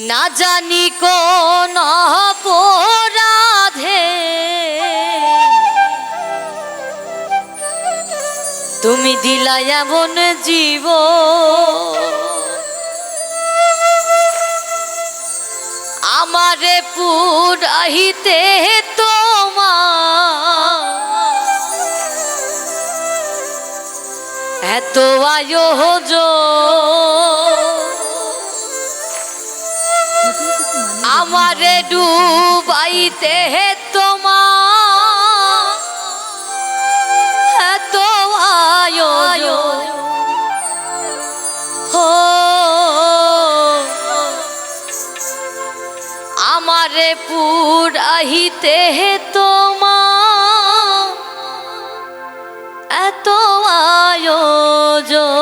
না জানি কোন অপরাধে। তুমি দিলা এমন জীব। আমারে পুরাহিতে তোমার। এত আয়োজন। আমারে ডুবাইতে তোমার এত আয়োজন। হো আমারে পুরাহিতে তোমার এত আয়োজন।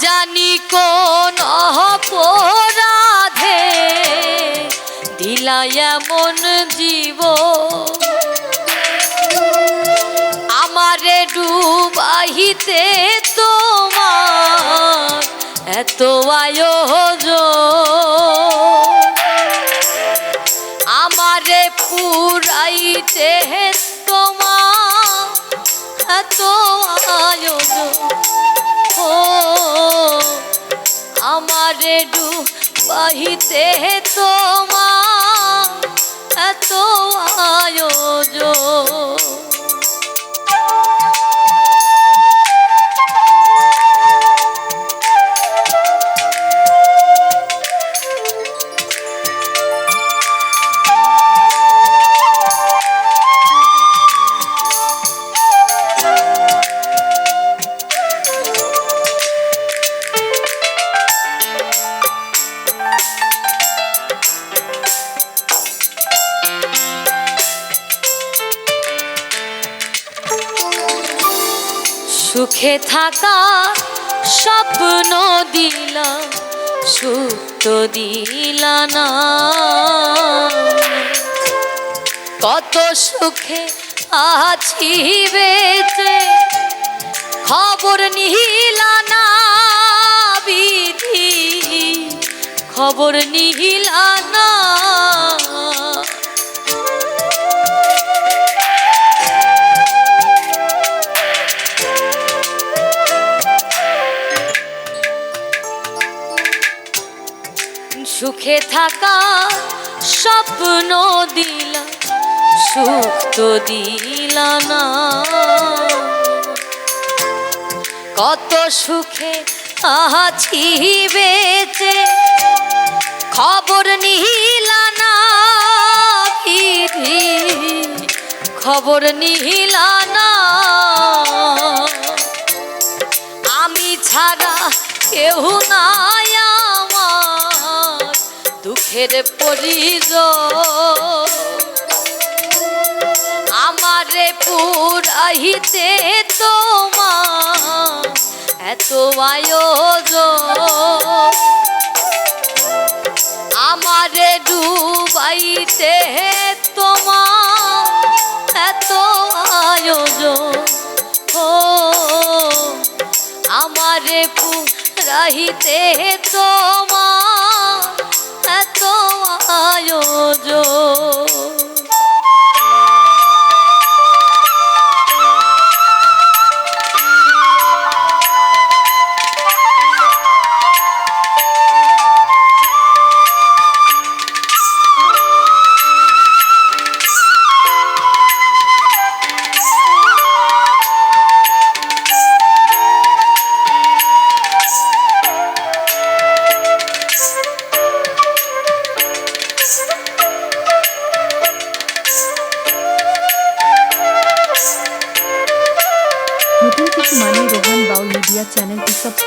জানি কোন অপরাধে দিলা এমন জীব। আমারে ডুবাহিতে তোমার এত আয়োজন। আমারে পুরাইতে তোমার আমারে ডুবাহিতে তোমার সুখে থাকা স্বপ্ন দিলা সুখ তো দিলা না। কত সুখে আছি বেঁচে, খবর নিহিলা না বিধি, খবর নিহিলা সুখে থাকা স্বপ্ন দিলা, সুখ তো দিলা না। কত সুখে আছি বেঁচে, খবর নিহিলা না খবর নিহিলা না। আমি ছাড়া কেউ আমার দুঃখের পরিজন আমারে পুরাহিতে তোমার এত আয়োজন। আমারে ডুবাইতে তোমার এত আয়োজন। ও, আমারে পুরাহিতে তোমার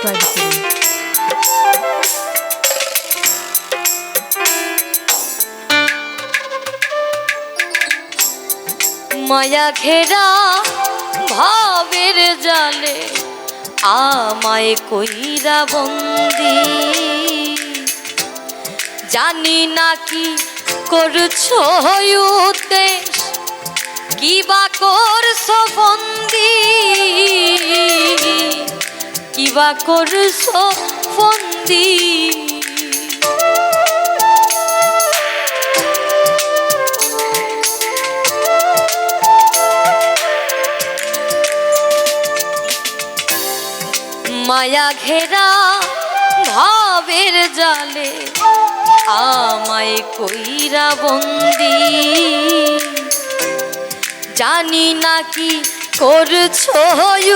সাবস্ক্রাইব করুন মায়া ঘেরা ভাবের জালে আমায় কইরা বন্দি। জানি না কি করছ উদ্দেশ, কি বা করছ বন্দি। কি বা করছ বন্দি মায়া ঘেরা ভাবের জালে আমায় কইরা বন্দি। জানি না কি করছ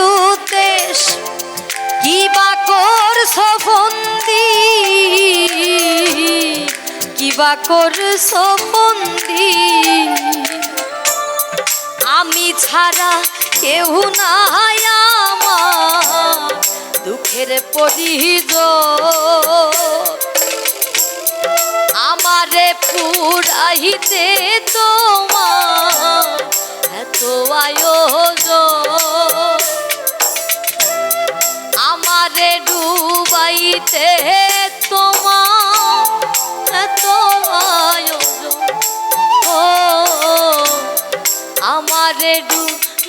উদ্দেশ বা করছ বন্দি আমি ছাড়া কেউ নাই দুঃখের পরিজ আমারে পুরাইতে তোমার এত আয়োজন। আমারে ডুবাইতে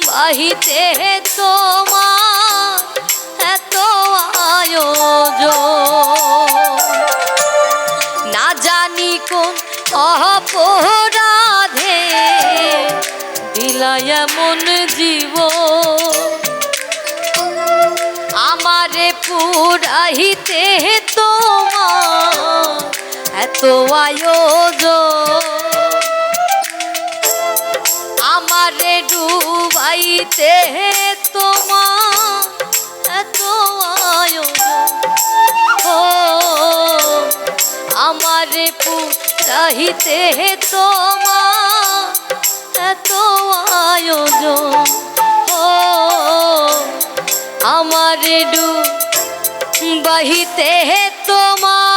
ডুবাইতে তোমার এত আয়োজন। না জানি কোন অপরাধে দিলায় মন জীব আমারে পুরাইতে তোমার এত আয়োজন। আমারে ডুবাইতে তোমার এত আমারে পুরাইতে তোমার এত আয়োজন। ও, আমারে ডুবাইতে তোমার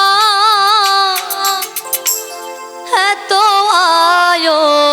এত আয়োজন।